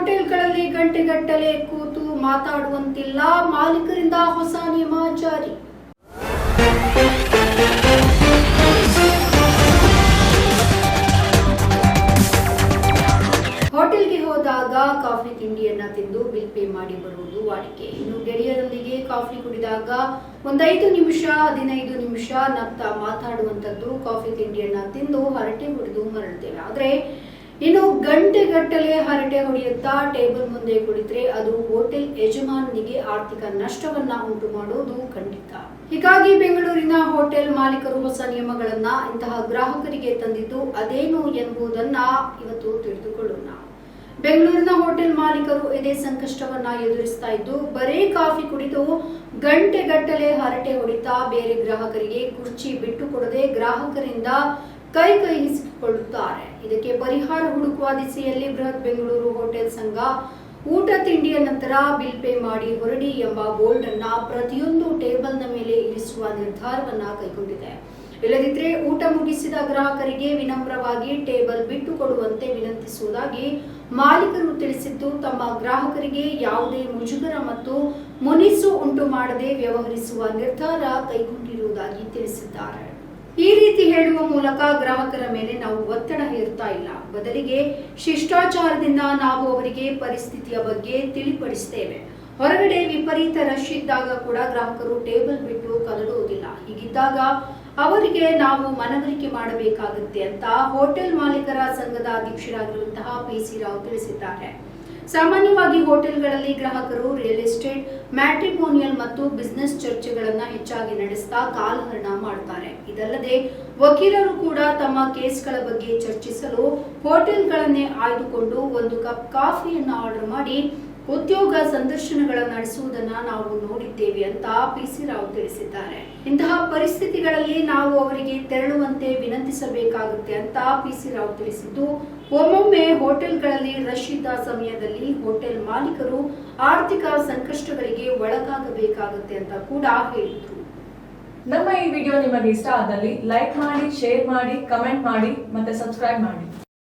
ಹೋಟೆಲ್ಗಳಲ್ಲಿ ಗಂಟೆಗಟ್ಟಲೆ ಕೂತು ಮಾತಾಡುವಂತಿಲ್ಲ ಮಾಲೀಕರಿಂದ ಹೊಸ ನಿಯಮ ಜಾರಿ. ಹೋಟೆಲ್ಗೆ ಹೋದಾಗ ಕಾಫಿ ತಿಂಡಿಯನ್ನ ತಿಂದು ಬಿಲ್ ಪೇ ಮಾಡಿ ಬರುವುದು ವಾಡಿಕೆ. ಇನ್ನು ಗೆಳೆಯರೊಂದಿಗೆ ಕಾಫಿ ಕುಡಿದಾಗ ಒಂದೈದು ನಿಮಿಷ, ಹದಿನೈದು ನಿಮಿಷ ನಗ್ತಾ ಮಾತಾಡುವಂತದ್ದು ಕಾಫಿ ತಿಂಡಿಯನ್ನ ತಿಂದು ಹರಟೆ ಹೊಡೆದು ಮರಳುತ್ತೇವೆ. ಆದ್ರೆ ಇನ್ನು ಗಂಟೆಗಟ್ಟಲೆ ಹರಟೆ ಹೊಡೆಯುತ್ತಾ ಟೇಬಲ್ ಮುಂದೆ ಕುಳಿತರೆ ಅದು ಹೋಟೆಲ್ ಯಜಮಾನನಿಗೆ ಆರ್ಥಿಕ ನಷ್ಟವನ್ನ ಉಂಟು ಮಾಡುವುದು ಖಂಡಿತ. ಹೀಗಾಗಿ ಬೆಂಗಳೂರಿನ ಹೋಟೆಲ್ ಮಾಲೀಕರು ಹೊಸ ನಿಯಮಗಳನ್ನ ಇಂತಹ ಗ್ರಾಹಕರಿಗೆ ತಂದಿದ್ದು ಅದೇನು ಎಂಬುದನ್ನ ಇವತ್ತು ತಿಳಿದುಕೊಳ್ಳೋಣ. ಬೆಂಗಳೂರಿನ ಹೋಟೆಲ್ ಮಾಲೀಕರು ಇದೇ ಸಂಕಷ್ಟವನ್ನ ಎದುರಿಸ್ತಾ ಇದ್ದು ಬರೇ ಕಾಫಿ ಕುಡಿದು ಗಂಟೆಗಟ್ಟಲೆ ಹರಟೆ ಹೊಡಿತಾ ಬೇರೆ ಗ್ರಾಹಕರಿಗೆ ಕುರ್ಚಿ ಬಿಟ್ಟು ಕೊಡದೆ ಗ್ರಾಹಕರಿಂದ ಕೈ ಕೈಗಿಸಿಕೊಳ್ಳುತ್ತಾರೆ ಇದಕ್ಕೆ ಪರಿಹಾರ ಹುಡುಕುವ ದಿಸೆಯಲ್ಲಿ ಬೃಹತ್ ಬೆಂಗಳೂರು ಹೋಟೆಲ್ ಸಂಘ ಊಟ ತಿಂಡಿಯ ನಂತರ ಬಿಲ್ ಪೇ ಮಾಡಿ ಹೊರಡಿ ಎಂಬ ಬೋರ್ಡ್ ಅನ್ನ ಪ್ರತಿಯೊಂದು ಟೇಬಲ್ನ ಮೇಲೆ ಇರಿಸುವ ನಿರ್ಧಾರವನ್ನ ಕೈಗೊಂಡಿದೆ. ಇಲ್ಲದಿದ್ದರೆ ಊಟ ಮುಗಿಸಿದ ಗ್ರಾಹಕರಿಗೆ ವಿನಮ್ರವಾಗಿ ಟೇಬಲ್ ಬಿಟ್ಟು ಕೊಡುವಂತೆ ವಿನಂತಿಸುವುದಾಗಿ ಮಾಲೀಕರು ತಿಳಿಸಿದ್ದು, ತಮ್ಮ ಗ್ರಾಹಕರಿಗೆ ಯಾವುದೇ ಮುಜುಗರ ಮತ್ತು ಮುನಿಸು ಉಂಟು ಮಾಡದೆ ವ್ಯವಹರಿಸುವ ನಿರ್ಧಾರ ಕೈಗೊಂಡಿರುವುದಾಗಿ ತಿಳಿಸಿದ್ದಾರೆ. ಈ ರೀತಿ ಹೇಳುವ ಮೂಲಕ ಗ್ರಾಹಕರ ಮೇಲೆ ನಾವು ಒತ್ತಡ ಹೇರ್ತಾ ಇಲ್ಲ. ಬದಲಿಗೆ ಶಿಷ್ಟಾಚಾರದಿಂದ ನಾವು ಅವರಿಗೆ ಪರಿಸ್ಥಿತಿಯ ಬಗ್ಗೆ ತಿಳಿಪಡಿಸ್ತೇವೆ ಹೊರಗಡೆ ವಿಪರೀತ ರಶ್ ಇದ್ದಾಗ ಕೂಡ ಗ್ರಾಹಕರು ಟೇಬಲ್ ಬಿಟ್ಟು ಕದಡುವುದಿಲ್ಲ. ಹೀಗಿದ್ದಾಗ ಅವರಿಗೆ ನಾವು ಮನವರಿಕೆ ಮಾಡಬೇಕಾಗುತ್ತೆ ಅಂತ ಹೋಟೆಲ್ ಮಾಲೀಕರ ಸಂಘದ ಅಧ್ಯಕ್ಷರಾಗಿರುವಂತಹ ಪಿ ಸಿ ರಾವ್ ತಿಳಿಸಿದ್ದಾರೆ. ಸಾಮಾನ್ಯವಾಗಿ ಹೋಟೆಲ್ಗಳಲ್ಲಿ ಗ್ರಾಹಕರು ರಿಯಲ್ ಎಸ್ಟೇಟ್ ಮ್ಯಾಟ್ರಿಮೋನಿಯಲ್ ಮತ್ತು ಬಿಸ್ನೆಸ್ ಚರ್ಚೆಗಳನ್ನ ಹೆಚ್ಚಾಗಿ ನಡೆಸ್ತಾ ಕಾಲಹರಣ ಮಾಡ್ತಾರೆ. ಇದಲ್ಲದೆ ವಕೀಲರು ಕೂಡ ತಮ್ಮ ಕೇಸ್ಗಳ ಬಗ್ಗೆ ಚರ್ಚಿಸಲು ಹೋಟೆಲ್ಗಳನ್ನೇ ಆಯ್ದುಕೊಂಡು ಒಂದು ಕಪ್ ಕಾಫಿಯನ್ನು ಆರ್ಡರ್ ಮಾಡಿ ಉದ್ಯೋಗ ಸಂದರ್ಶನಗಳ ನಡೆಸುವುದನ್ನ ನಾವು ನೋಡಿದ್ದೇವೆ ಅಂತ ಪಿ ಸಿ ರಾವ್ ತಿಳಿಸಿದ್ದಾರೆ. ಇಂತಹ ಪರಿಸ್ಥಿತಿಗಳಲ್ಲಿ ನಾವು ಅವರಿಗೆ ತೆರಳುವಂತೆ ವಿನಂತಿಸಬೇಕಾಗುತ್ತೆ ಅಂತ ಪಿ ಸಿ ರಾವ್ ತಿಳಿಸಿದ್ದು, ಒಮ್ಮೊಮ್ಮೆ ಹೋಟೆಲ್ಗಳಲ್ಲಿ ರಶ್ ಸಮಯದಲ್ಲಿ ಹೋಟೆಲ್ ಮಾಲೀಕರು ಆರ್ಥಿಕ ಸಂಕಷ್ಟಗಳಿಗೆ ಒಳಗಾಗಬೇಕಾಗುತ್ತೆ ಅಂತ ಕೂಡ ಹೇಳಿದ್ರು. ನಮ್ಮ ಈ ವಿಡಿಯೋ ನಿಮಗೆ ಇಷ್ಟ ಆದಲ್ಲಿ ಲೈಕ್ ಮಾಡಿ, ಶೇರ್ ಮಾಡಿ, ಕಮೆಂಟ್ ಮಾಡಿ ಮತ್ತೆ ಸಬ್ಸ್ಕ್ರೈಬ್ ಮಾಡಿ.